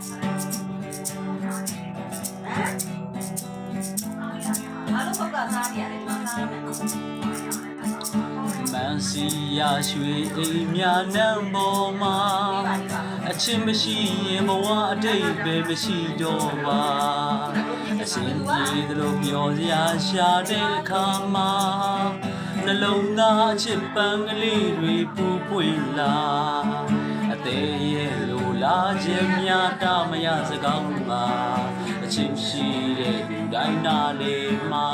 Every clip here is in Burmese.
အားလုံးပုတ်တာစားနေရတယ်ဒီမှာစားရမယ်နော်မန်စီယာရွှေအိမ်များနံပေါ်မှာအချင်းမရှိရင်ဘဝအတိတ်ပဲမရှိတော့ပါအရှင်ပြေသလိုပြောစရာရှာတဲ့အခါမှာနှလုံးသားအချစ်ပန်းကလေးတွေပူပွေလာအသေးရဲ့ လိုလားခြင်းများတမရစကောင်းပါအချင်းရှိတဲ့လူတိုင်းနာလေးမှာ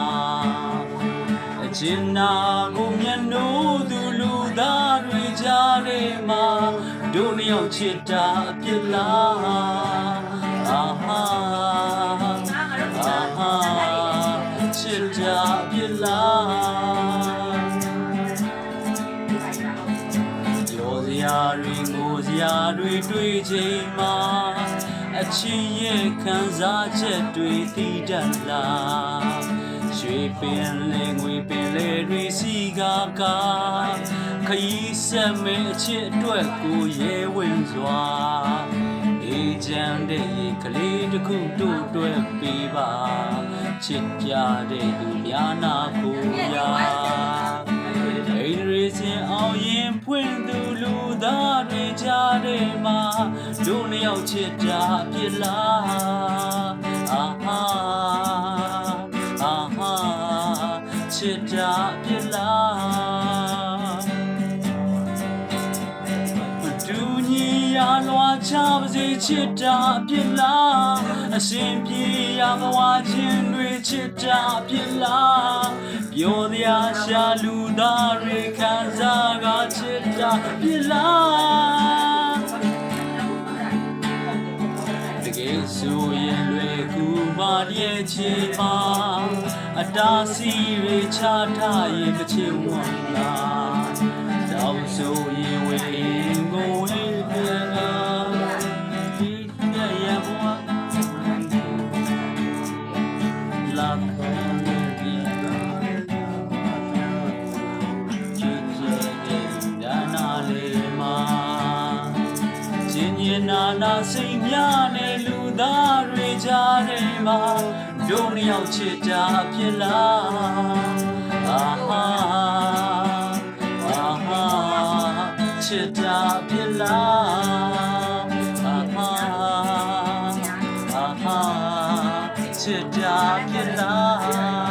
အကျဉ်းနာကိုမျက်နှိုးသူလူသားတွေကြားထဲမှာတို့နှစ်ယောက်ချစ်တာအပြစ်လားအာဟာအာဟာချစ်တာအပြစ်လားပြောစရာတွေငိုစ ရာတွေတွေ့ချိန်မှာအချစ်ရဲ့ခံစားချက်တွေသိတတ်လားရွှေပင်လေငွေပင်လေတွေစီကားကားခရီးဆက်မဲ့အချစ်အတွက်ကိုရဲဝင်စွာအေးချမ်းတဲ့ရေကလေးတစ်ခုတို့အတွက်ပေးပါချစ်ကြတဲ့သူများနာကိုရာ ကြားထဲမှာတို့နှစ်ယောက်ချစ်တာအပြစ်လားအာဟာအာဟာချစ်တာပြလားဒူညီရလွာချပါစေချစ်တာပြလားအရှင်ပြေရဘဝချင်းတွေချစ်တာပြလားပြောတရားရှာလူသားတွေခံစားကချစ်တာပြလား ဆိုရင်လွယ်ကူပါရဲ့ချေပါအတားစီတွေချထားရင်တစ်ချင်ဝင်လာတောင်းဆိုရင်ဝေးကိုဝေးပြန်လာဒီရရဘဝလာဒီချစ်တဲ့ဒါနာလေးမှာကျင်ညင်နာနာစိတ်များနဲ့လူ သားတွေကြားထဲမှာတို့နှစ်ယောက်ချစ်တာဖြစ်လားအာဟာအာဟာချစ်တာဖြစ်လားအာဟာအာဟာချစ်တာဖြစ်လား